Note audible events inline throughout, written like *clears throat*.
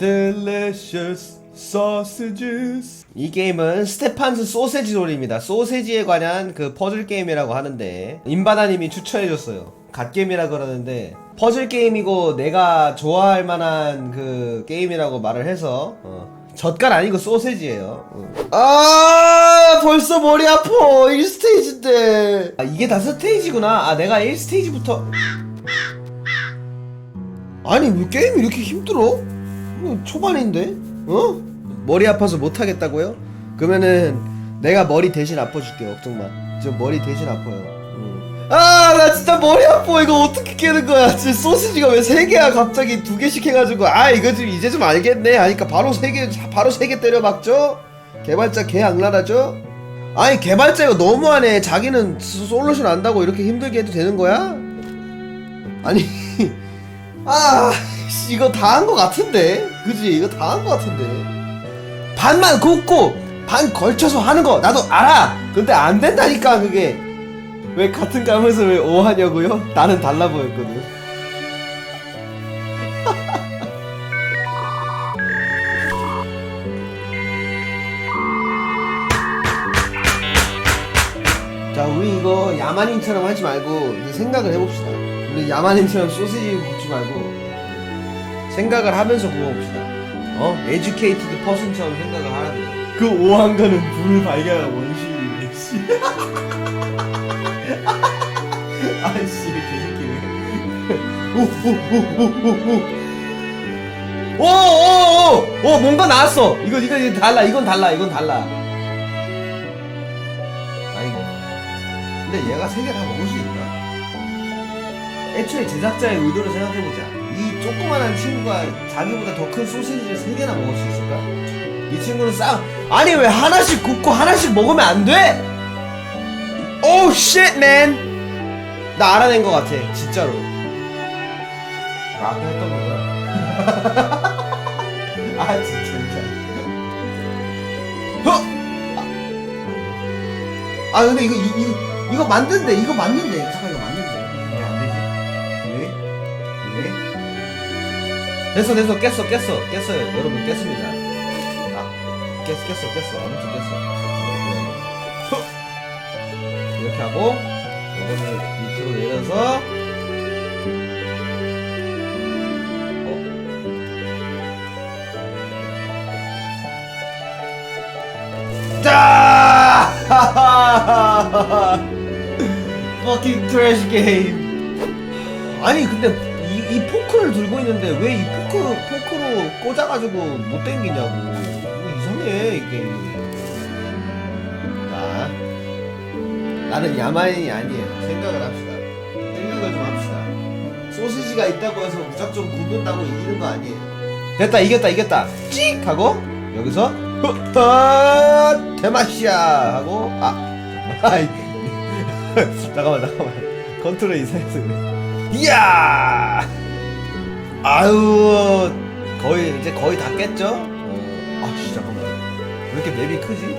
delicious sausages. 이 게임은 스테판스 소세지 놀이입니다. 소세지에 관한 그 퍼즐 게임이라고 하는데 임바다님이 추천해줬어요. 갓게임이라 그러는데 퍼즐 게임이고 내가 좋아할 만한 그 게임이라고 말을 해서 어. 젓갈 아니고 소세지예요. 어. 아 벌써 머리 아파 1스테이지인데 아, 이게 다 스테이지구나. 아 내가 1스테이지부터 아니 왜 게임이 이렇게 힘들어? 이거 초반인데? 어? 머리 아파서 못 하겠다고요? 그러면은 내가 머리 대신 아파줄게 걱정 마. 저 머리 대신 아파요. 아 나 진짜 머리 아파 이거 어떻게 깨는 거야? 지금 소시지가 왜 세 개야 갑자기 두 개씩 해가지고 아 이거 좀 이제 좀 알겠네 하니까 바로 세 개 바로 세 개 때려 박죠? 개발자 개 악랄하죠? 아니 개발자 이거 너무하네 자기는 소- 솔루션 안다고 이렇게 힘들게 해도 되는 거야? 아니 아 씨, 이거 다 한 거 같은데? 그지? 이거 다 한 거 같은데? 반만 굽고 반 걸쳐서 하는 거 나도 알아! 근데 안 된다니까 그게. 왜 같은 감에서 왜 오하냐고요? 나는 달라 보였거든. *laughs* 자 우리 이거 야만인처럼 하지 말고 이제 생각을 해봅시다 우리 야만인처럼 소시지 굽지 말고 생각을 하면서 구워봅시다. 어? 에듀케이티드 퍼슨처럼 생각을 하라고 그 오한가는 불을 발견한 원시인이네 씨. 아씨 개새끼네. 오오오오오오 뭔가 나왔어. 이거 이거 이거 달라. 이건 달라. 이건 달라. 아이고. 근데 얘가 세 개 다 먹을 수 있나? 애초에 제작자의 의도를 생각해보자. 이 조그만한 친구가 자기보다 더 큰 소시지를 세 개나 먹을 수 있을까? 이 친구는 싸 아니 왜 하나씩 굽고 하나씩 먹으면 안 돼? 오우 쉣 맨! 나 알아낸 것 같아 진짜로. 나 아까 했던 거야. *laughs* 아 진짜 진짜. 허! 아 근데 이거 이, 이거 이거 맞는데 이거 맞는데 잠깐 이거 맞는데 됐어 됐어 깼어 깼어 깼어요 여러분 깼습니다 아 깼어 깼어 깼어 아무튼 깼어 huh. 이렇게 하고 이거를 밑으로 내려서 어. 자! *laughs* fucking trash game. 아니 근데 이, 이 포크를 들고 있는데 왜 이 포크 포크로 꽂아가지고 못 당기냐고. 이거 이상해 이 게임. 자, 나는 야만인이 아니에요. 생각을 합시다. 생각을 좀 합시다. 소시지가 있다고 해서 무작정 굽는다고 이기는 거 아니에요. 됐다 이겼다 이겼다 찍 하고 여기서 흐 대마시아 하고 아 *laughs* 아이 잠깐만 잠깐만 컨트롤 이상해서 그래 이야 아유 거의 이제 거의 다 깼죠 어, 아씨 잠깐만 왜 이렇게 맵이 크지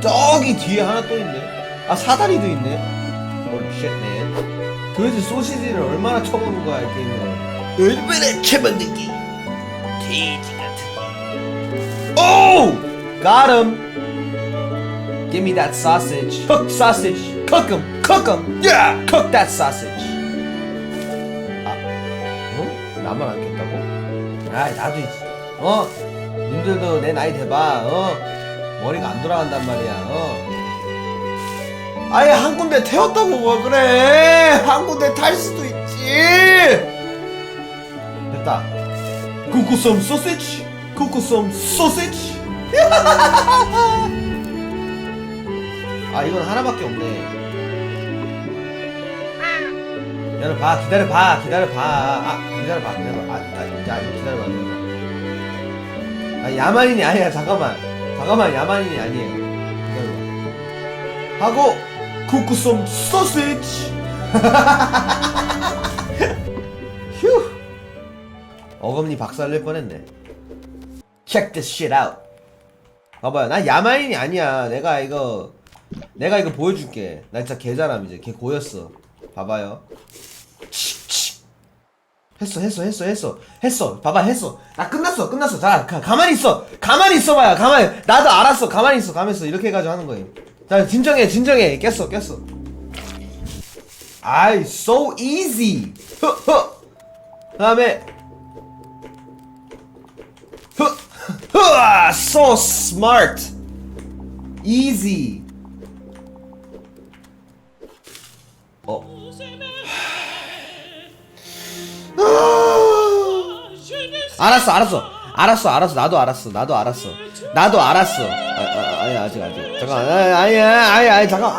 저기 뒤에 하나 또 있네 아 사다리도 있네 홀리 쉣맨 도대체 소시지를 얼마나 쳐먹는 거야 이 게임을 얼마나 쳐먹는 게 돼지 같은 오 got him Give me that sausage. Cook sausage. Cook 'em. Cook 'em. Yeah. Cook that sausage. 나만 안 깼다고? 아, 나도 있 어? 님들도 내 나이 돼봐. 어? 머리가 안 돌아간단 말이야. 어? 아예 한 군데 태웠다고 뭐 그래? 한 군데 탈 수도 있지. 됐다. Sausage. Cook some sausage. 아 이건 하나밖에 없네 기다려봐 기다려봐 기다려봐 아 기다려봐 기다려봐 아, 아, 야 이거 기다려봐 기다려봐 아 야만인이 아니야. 잠깐만. 잠깐만 야만인이 아니에요. 기다려봐. 하고 쿠쿠솜 소시지. *laughs* 휴. 어금니 박살낼 뻔했네. Check this shit out. 봐봐요. 나 야만인이 아니야. 내가 이거 내가 이거 보여줄게. 나 진짜 개잘함 이제. 개 고였어. 봐봐요. 칙칙 했어 했어 했어 했어. 했어. 봐봐 했어. 나 끝났어 끝났어. 자 가, 가만히 있어. 가만히 있어봐요. 가만히 나도 알았어. 가만히 있어. 가만히 있어 이렇게 해가지고 하는 거예요 자 진정해 진정해. 깼어 깼어. 아이 so easy. 허허 그다음에. 허허 so smart. easy. 어 알았어 알았어. 알았어 알았어. 나도 알았어. 나도 알았어. 나도 알았어. 아, 아, 아니 아직 아직. 잠깐 아니 아니 아니 아니 잠깐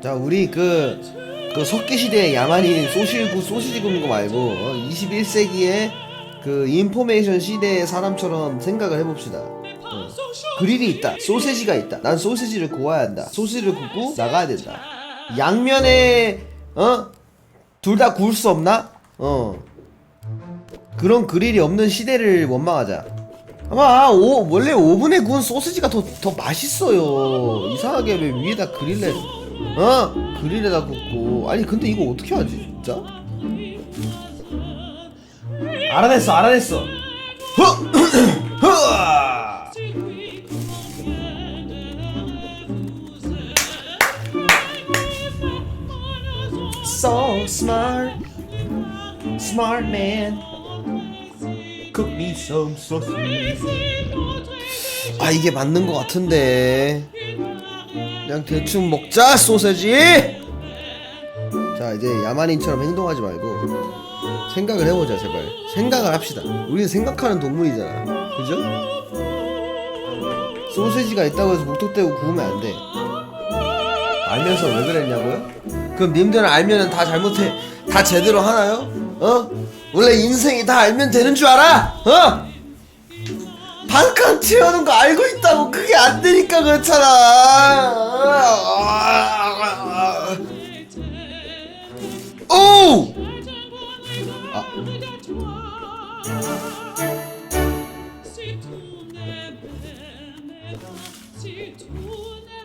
아자 우리 그, 그 석기 시대의 야만인 소시구 소시지 굽는 거 말고 어, 21세기의 그 인포메이션 시대의 사람처럼 생각을 해봅시다. 어. 그릴이 있다. 소세지가 있다. 난 소세지를 구워야 한다. 소세지를 굽고 나가야 된다. 양면에 어? 둘 다 구울 수 없나? 어 그런 그릴이 없는 시대를 원망하자. 아마 오, 원래 오븐에 구운 소시지가 더, 더 맛있어요. 이상하게 왜 위에다 그릴에 어 그릴에다 굽고 아니 근데 이거 어떻게 하지 진짜? 알아냈어 알아냈어. 허! 허! *clears throat* So smart. Cook me some sausage. 아 이게 맞는 것 같은데. 그냥 대충 먹자 소세지. 자 이제 야만인처럼 행동하지 말고 생각을 해보자 제발. 생각을 합시다. 우리는 생각하는 동물이잖아. 그죠? 소세지가 있다고 해서 목욕대고 구우면 안 돼. 알면서 왜 그랬냐고요? 그럼 님들은 알면은 다 잘못해 다 제대로 하나요? 어? 원래 인생이 다 알면 되는 줄 알아? 어? 반칸 채우는 거 알고 있다고 그게 안 되니까 그렇잖아. 오! 아,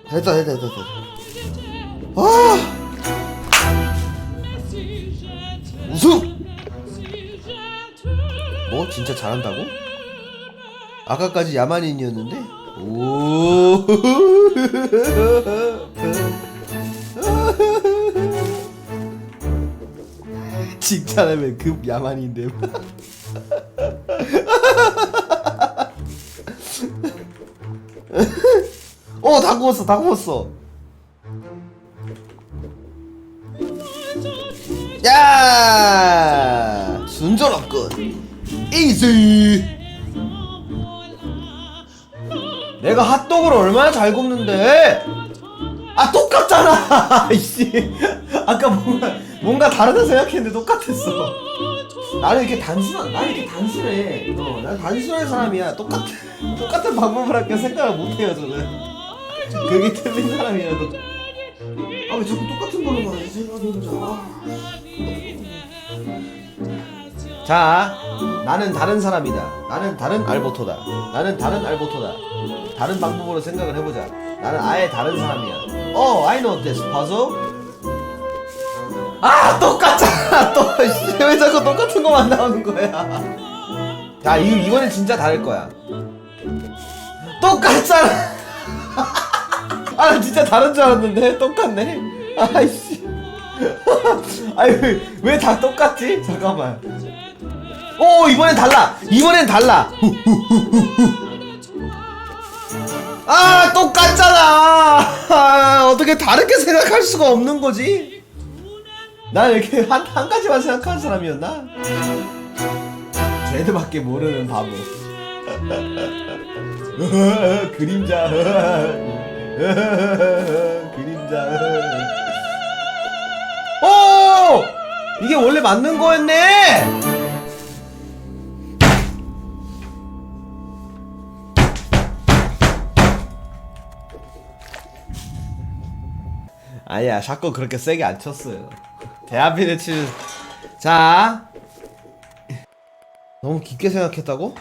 됐다 됐다 됐다 됐다. 아 우승! 뭐 진짜 잘한다고? 아까까지 야만인이었는데? 오 *laughs* 칭찬하면 급 야만인데 *laughs* 어, 다 구웠어, 다 구웠어. 야, 순조롭군. 이지. 내가 핫도그를 얼마나 잘 굽는데? 아, 똑같잖아. *laughs* 이씨. 아까 뭔가 뭔가 다르다 생각했는데 똑같았어. 나는 이렇게 단순한, 나는 이렇게 단순해. 어, 난 단순한 사람이야. 똑같, 똑같은 방법을 할게 생각을 못해요, 저는. 그게 틀린 사람이라도. 아, 왜 자꾸 똑같은 걸로만 하지? 생각해보자. 아. 자, 나는 다른 사람이다. 나는 다른 알보토다. 나는 다른 알보토다. 다른 방법으로 생각을 해보자. 나는 아예 다른 사람이야. 어, I know this puzzle. 아 똑같잖아 *laughs* 또 씨, 왜 자꾸 똑같은 거만 나오는 거야 자 이, 이번엔 진짜 다를 거야 똑같잖아 *laughs* 아 진짜 다른 줄 알았는데 똑같네 아이씨 *laughs* 아니 왜 다 똑같지 잠깐만 오 이번엔 달라 이번엔 달라 아 똑같잖아 아, 어떻게 다르게 생각할 수가 없는 거지 난 이렇게 한, 한 가지만 생각하는 사람이었나? 쟤들밖에 모르는 바보. *laughs* 그림자. *laughs* 그림자. 오! 이게 원래 맞는 거였네! 아니야 샷건 그렇게 세게 안 쳤어요 대한민을 치는 자 너무 깊게 생각했다고?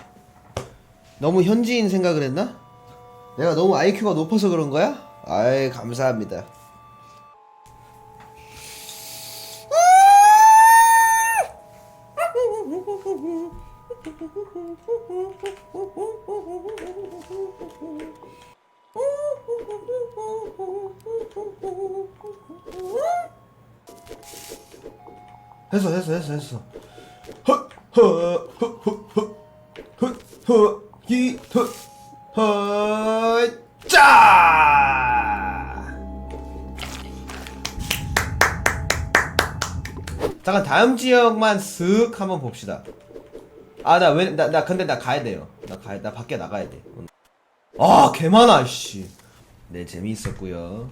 너무 현지인 생각을 했나? 내가 너무 IQ가 높아서 그런 거야? 아이 감사합니다 *laughs* 했어 했어 했어 했어. 허허허허허허자 잠깐 다음 지역만 쓱 한번 봅시다. 아나왜나나 근데 나 가야 돼요. 나 가야 나 밖에 나가야 돼 아 개많아 씨 네 재미있었고요